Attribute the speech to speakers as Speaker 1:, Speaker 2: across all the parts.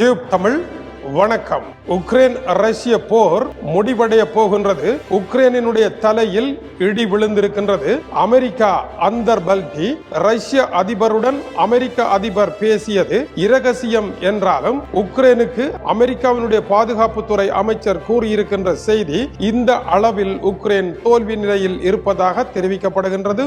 Speaker 1: Tube Tamil வணக்கம். Ukraine ரஷ்ய போர் முடிவடைய போகின்றது. உக்ரைனினுடைய தலையில் இடி விழுந்திருக்கின்றது. அமெரிக்கா அந்தர் பல்கி ரஷ்ய அதிபருடன் அமெரிக்க அதிபர் பேசியது இரகசியம் என்றாலும் உக்ரைனுக்கு அமெரிக்காவினுடைய பாதுகாப்புத்துறை அமைச்சர் கூறியிருக்கின்ற செய்தி இந்த அளவில் உக்ரைன் தோல்வி நிலையில் இருப்பதாக தெரிவிக்கப்படுகின்றது.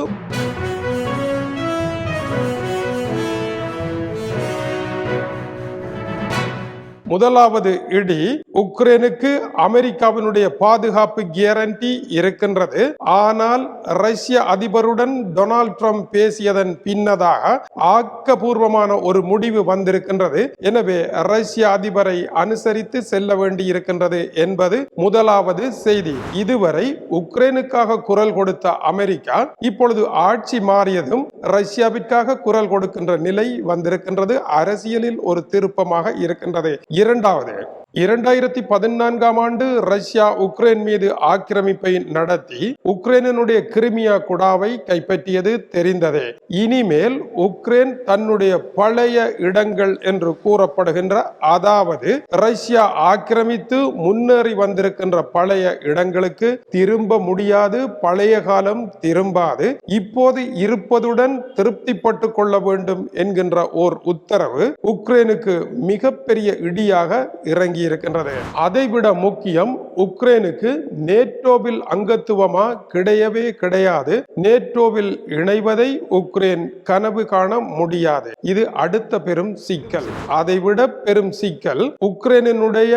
Speaker 1: முதலாவது இடி உக்ரைனுக்கு அமெரிக்காவினுடைய பாதுகாப்பு கேரண்டி இருக்கின்றது. ஆனால் ரஷ்ய அதிபருடன் டொனால்ட் ட்ரம்ப் பேசியதன் பின்னதாக ஆக்கபூர்வமான ஒரு முடிவு வந்திருக்கின்றது. எனவே ரஷ்ய அதிபரை அனுசரித்து செல்ல வேண்டி இருக்கின்றது என்பது முதலாவது செய்தி. இதுவரை உக்ரைனுக்காக குரல் கொடுத்த அமெரிக்கா இப்பொழுது ஆட்சி மாறியதும் ரஷ்யாவிற்காக குரல் கொடுக்கின்ற நிலை வந்திருக்கின்றது. அரசியலில் ஒரு திருப்பமாக இருக்கின்றது. இரண்டாவது இரண்டாயிரத்தி பதினான்காம் ஆண்டு ரஷ்யா உக்ரைன் மீது ஆக்கிரமிப்பை நடத்தி உக்ரைனுடைய கிரிமியா குடாவை கைப்பற்றியது தெரிந்ததே. இனிமேல் உக்ரைன் தன்னுடைய பழைய இடங்கள் என்று கூறப்படுகின்ற அதாவது ரஷ்யா ஆக்கிரமித்து முன்னேறி வந்திருக்கின்ற பழைய இடங்களுக்கு திரும்ப முடியாது பழைய காலம் திரும்பாது இப்போது இருப்பதுடன் திருப்திப்பட்டு கொள்ள வேண்டும் என்கின்ற ஓர் உத்தரவு உக்ரைனுக்கு மிகப்பெரிய இடியாக இறங்கி இருக்கின்றது அதைவிட முக்கியம் உக்ரைனுக்கு நேட்டோவில் அங்கத்துவமா கிடையவே கிடையாது. நேட்டோவில் இணைவதை உக்ரைன் கனவு காண முடியாது. இது அடுத்த பெரும் சிக்கல். அதைவிட பெரும் சிக்கல் உக்ரைனினுடைய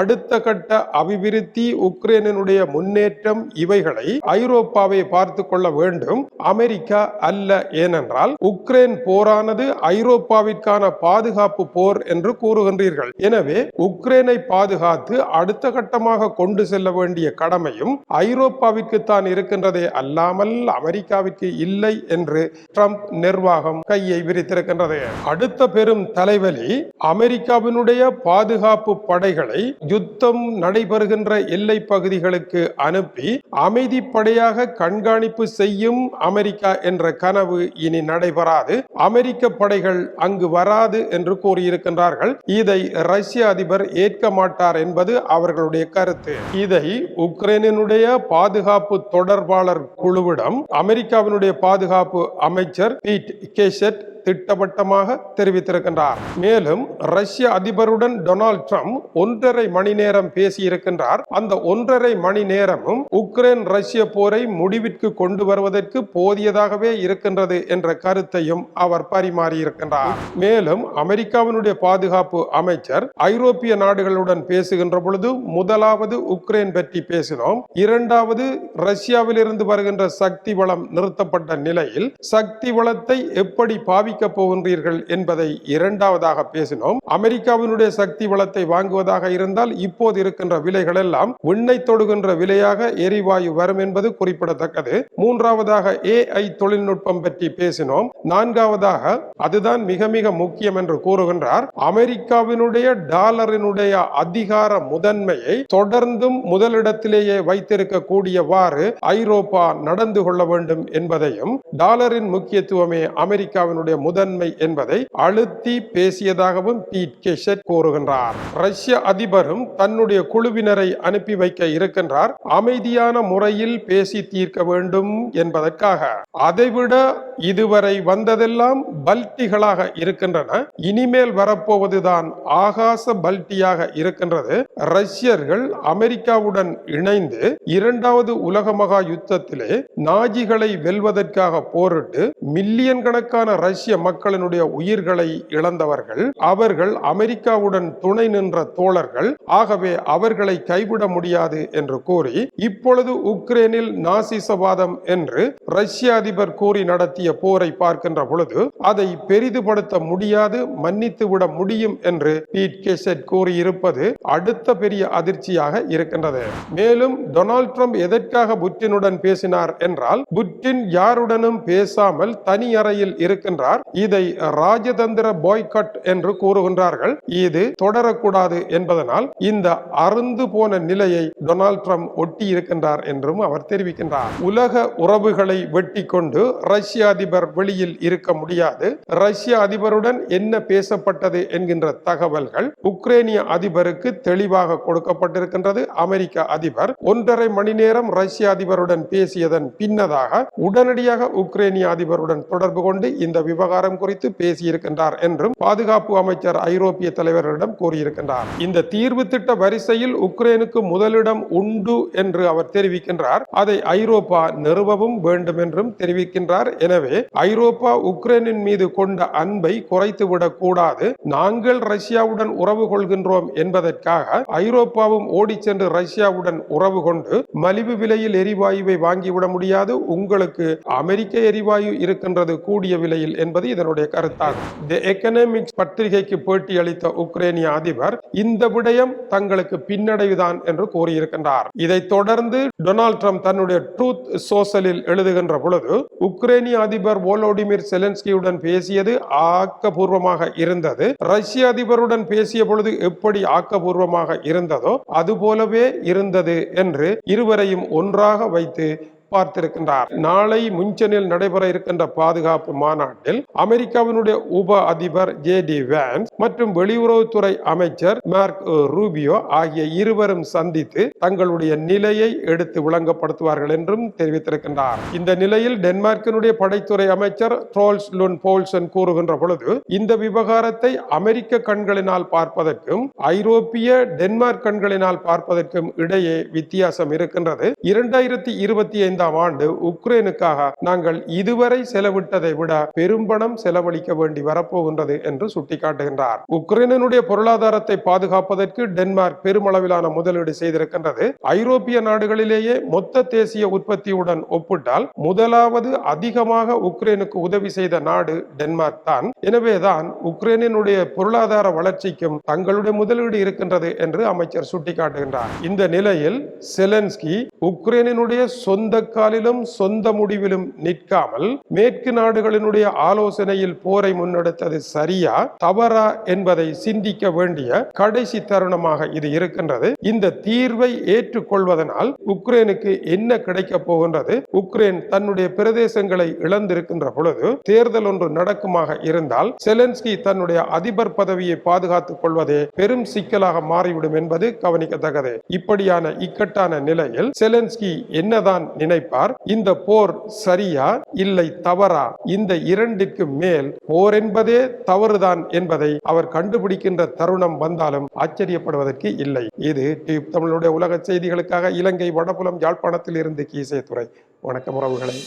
Speaker 1: அடுத்த கட்ட அபிவிருத்தி உக்ரைனினுடைய முன்னேற்றம் இவைகளை ஐரோப்பாவை பார்த்து கொள்ள வேண்டும். அமெரிக்கா அல்ல ஏனென்றால் உக்ரைன் போரானது ஐரோப்பாவிற்கான பாதுகாப்பு போர் என்று கூறுகின்றீர்கள். எனவே உக்ரைன் பாதுகாத்து அடுத்த கட்டமாக கொண்டு செல்ல வேண்டிய கடமையும் ஐரோப்பாவிற்கு தான் இருக்கின்றதே அல்லாமல் அமெரிக்காவிற்கு இல்லை என்று ட்ரம்ப் நிர்வாகம் கையை விரித்திருக்கின்றது. அடுத்த பெரும் தலைவலி அமெரிக்காவினுடைய பாதுகாப்பு படைகளை யுத்தம் நடைபெறுகின்ற எல்லை பகுதிகளுக்கு அனுப்பி அமைதி படையாக கண்காணிப்பு செய்யும் அமெரிக்கா என்ற கனவு இனி நடைபெறாது. அமெரிக்க படைகள் அங்கு வராது என்று கூறியிருக்கின்றார்கள். இதை ரஷ்ய அதிபர் ஏற்க மாட்டார் என்பது அவர்களுடைய கருத்து. இதை உக்ரைனினுடைய பாதுகாப்பு தொடர்பாளர் குழுவிடம் அமெரிக்காவினுடைய பாதுகாப்பு அமைச்சர் பீட் கேசட் திட்டவட்டமாக தெரிவித்திருக்கின்றார். மேலும் ரஷ்ய அதிபருடன் டொனால்ட் ட்ரம்ப் ஒன்றரை மணி நேரம் பேசியிருக்கின்றார். அந்த ஒன்றரை மணி நேரமும் உக்ரைன் ரஷ்ய போரை முடிவிற்கு கொண்டு வருவதற்கு போதியதாகவே இருக்கின்றது என்ற கருத்தையும் அவர் பரிமாறியிருக்கின்றார். மேலும் அமெரிக்காவினுடைய பாதுகாப்பு அமைச்சர் ஐரோப்பிய நாடுகளுடன் பேசுகின்ற பொழுது முதலாவது உக்ரைன் பற்றி பேசினோம். இரண்டாவது ரஷ்யாவிலிருந்து வருகின்ற சக்தி வளம் நிறுத்தப்பட்ட நிலையில் சக்தி வளத்தை எப்படி பாவிக்கப் போகின்றீர்கள் என்பதை இரண்டாவதாக பேசினோம். அமெரிக்காவினுடைய சக்தி வளத்தை வாங்குவதாக இருந்தால் இப்போது இருக்கின்ற விலைகள் எல்லாம் விண்ணை தொடுகின்ற விலையாக எரிவாயு வரும் என்பது குறிப்பிடத்தக்கது. மூன்றாவதாக ஏஐ தொழில்நுட்பம் பற்றி பேசினோம். நான்காவதாக அதுதான் மிக மிக முக்கியம் என்று கூறுகின்றார். அமெரிக்காவினுடைய டாலரினுடைய அதிகார முதன்மையை தொடர்ந்தும் முதலிடத்திலேயே வைத்திருக்கக்கூடியவாறு ஐரோப்பா நடந்து கொள்ள வேண்டும் என்பதையும் டாலரின் முக்கியத்துவமே அமெரிக்காவினுடைய முதன்மை என்பதை அழுத்தி பேசியதாகவும் பீட் கெஷட் கூறுகின்றார். ரஷ்ய அதிபரும் தன்னுடைய குழுவினரை அனுப்பி வைக்க இருக்கின்றார். அமைதியான முறையில் பேசி தீர்க்க வேண்டும் என்பதற்காக. அதைவிட இதுவரை வந்ததெல்லாம் பல்டிகளாக இருக்கின்றன. இனிமேல் வரப்போவதுதான் ஆகாச பல்டியாக இருக்கின்றது. ரஷ்யர்கள் அமெரிக்காவுடன் இணைந்து இரண்டாவது உலக மகா யுத்தத்திலே நாஜிகளை வெல்வதற்காக போரிட்டு மில்லியன் கணக்கான ரஷ்ய ரஷ்ய மக்களினுடைய உயிர்களை இழந்தவர்கள் அவர்கள் அமெரிக்காவுடன் துணை நின்ற தோழர்கள் ஆகவே அவர்களை கைவிட முடியாது என்று கூறி இப்பொழுது உக்ரைனில் நாசிசவாதம் என்று ரஷ்ய அதிபர் கூறி நடத்திய போரை பார்க்கின்ற பொழுது அதை பெரிதுபடுத்த முடியாது மன்னித்து விட முடியும் என்று பீட் கேசட் கூறியிருப்பது அடுத்த பெரிய அதிர்ச்சியாக இருக்கின்றது. மேலும் டொனால்ட் ட்ரம்ப் எதற்காக புட்டினுடன் பேசினார் என்றால் புட்டின் யாருடனும் பேசாமல் தனி அறையில் இருக்கின்றார் கூறுகின்றார் இதை ராஜதந்திர பாய்கட் என்று கூறுகின்றார்கள். இது தொடரக்கூடாது என்பதனால் இந்த அருந்து போன நிலையை டொனால்ட் ட்ரம்ப் ஒட்டி இருக்கின்றார் என்றும் அவர் தெரிவிக்கின்றார். உலக உறவுகளை வெட்டி கொண்டு ரஷ்ய அதிபர் வெளியில் இருக்க முடியாது. ரஷ்ய அதிபருடன் என்ன பேசப்பட்டது என்கின்ற தகவல்கள் உக்ரைனிய அதிபருக்கு தெளிவாக கொடுக்கப்பட்டிருக்கின்றது. அமெரிக்க அதிபர் ஒன்றரை மணி நேரம் ரஷ்ய அதிபருடன் பேசியதன் பின்னதாக உடனடியாக உக்ரைனிய அதிபருடன் தொடர்பு கொண்டு இந்த விவகாரம் விவகாரம் குறித்து பேசியிருக்கின்றார் என்றும் பாதுகாப்பு அமைச்சர் ஐரோப்பிய தலைவர்களிடம் கூறியிருக்கின்றார். இந்த தீர்வு திட்ட வரிசையில் உக்ரைனுக்கு முதலிடம் உண்டு என்று அவர் தெரிவிக்கின்றார். அதை ஐரோப்பா நிறுவவும் வேண்டும் என்றும் தெரிவிக்கின்றார். எனவே ஐரோப்பா உக்ரைனின் மீது கொண்ட அன்பை குறைத்துவிடக் கூடாது. நாங்கள் ரஷ்யாவுடன் உறவு கொள்கின்றோம் என்பதற்காக ஐரோப்பாவும் ஓடி சென்று ரஷ்யாவுடன் உறவு கொண்டு மலிவு விலையில் எரிவாயுவை வாங்கிவிட முடியாது. உங்களுக்கு அமெரிக்க எரிவாயு இருக்கின்றது கூடிய விலையில் என்பது இதனுடைய கருத்தாகும். தி எக்கனாமிக்ஸ் பத்திரிகைக்கு பேட்டி அளித்த உக்ரைனிய அதிபர் இந்த விடயம் தங்களுக்கு பின்னடைவுதான் என்று கூறியிருக்கின்றார். இதைத் தொடர்ந்து டொனால்ட் ட்ரம்ப் தன்னுடைய ட்ரூத் சோசலில் எழுதுகின்ற பொழுது உக்ரைனிய அதிபர் வோலோடிமிர் செலன்ஸ்கியுடன் பேசியது ஆக்கபூர்வமாக இருந்தது. ரஷ்ய அதிபருடன் பேசிய பொழுது எப்படி ஆக்கபூர்வமாக இருந்ததோ அதுபோலவே இருந்தது என்று இருவரையும் ஒன்றாக வைத்து பார்த்திருக்கின்றார் நாளை முன்செனில் நடைபெற இருக்கின்ற பாதுகாப்பு மாநாட்டில் அமெரிக்காவினுடைய உப அதிபர் ஜே டி வேன்ஸ் மற்றும் வெளியுறவுத்துறை அமைச்சர் மார்க் ரூபியோ ஆகிய இருவரும் சந்தித்து தங்களுடைய நிலையை எடுத்து விளங்கப்படுத்துவார்கள் என்றும் தெரிவித்திருக்கின்றார். இந்த நிலையில் டென்மார்க்கினுடைய படைத்துறை அமைச்சர் ட்ரோல்ஸ் லுன் போல்சன் கூறுகின்ற பொழுது இந்த விவகாரத்தை அமெரிக்க கண்களினால் பார்ப்பதற்கும் ஐரோப்பிய டென்மார்க் கண்களினால் பார்ப்பதற்கும் இடையே வித்தியாசம் இருக்கின்றது. இரண்டாயிரத்தி இருபத்தி ஐந்து ஐந்தாம் ஆண்டு உக்ரைனுக்காக நாங்கள் இதுவரை செலவிட்டதை விட பெரும்பணம் செலவழிக்க வேண்டி வரப்போகின்றது என்று சுட்டிக்காட்டுகின்றார். உக்ரைனுடைய பொருளாதாரத்தை பாதுகாப்பதற்கு டென்மார்க் பெருமளவிலான முதலீடு செய்திருக்கின்றது. ஐரோப்பிய நாடுகளிலேயே மொத்த தேசிய உற்பத்தியுடன் ஒப்பிட்டால் முதலாவது அதிகமாக உக்ரைனுக்கு உதவி செய்த நாடு டென்மார்க் தான். எனவேதான் உக்ரைனினுடைய பொருளாதார வளர்ச்சிக்கும் தங்களுடைய முதலீடு இருக்கின்றது என்று அமைச்சர் சுட்டிக்காட்டுகின்றார். இந்த நிலையில் செலன்ஸ்கி உக்ரைனினுடைய சொந்த காலிலும் சொந்த முடிவிலும் நிற்காமல் மேற்கு நாடுகளினுடைய ஆலோசனையில் போரை முன்னெடுத்தது சரியா தவறா என்பதை சிந்திக்க வேண்டிய கடைசி தருணமாக இது இருக்கின்றது. இந்த தீர்வை ஏற்றுக்கொள்வதனால் உக்ரைனுக்கு என்ன கிடைக்க போகின்றது? உக்ரைன் தன்னுடைய பிரதேசங்களை இழந்திருக்கின்ற பொழுது தேர்தல் ஒன்று நடக்குமாக இருந்தால் செலன்ஸ்கி தன்னுடைய அதிபர் பதவியை பாதுகாத்துக் கொள்வதே பெரும் சிக்கலாக மாறிவிடும் என்பது கவனிக்கத்தக்கது. இப்படியான இக்கட்டான நிலையில் செலன்ஸ்கி என்னதான் நினைப்பார் இந்த போர் சரியா இல்லை தவறா? இந்த இரண்டிற்கு மேல் போர் என்பதே தவறுதான் என்பதை அவர் கண்டுபிடிக்கின்ற தருணம் வந்தாலும் ஆச்சரியப்படுவதற்கு இல்லை. இது டியூப் தமிழுடைய உலக செய்திகளுக்காக இலங்கை வடபுலம் யாழ்ப்பாணத்தில் இருந்து கீசே துறை வணக்கம் உறவுகளை.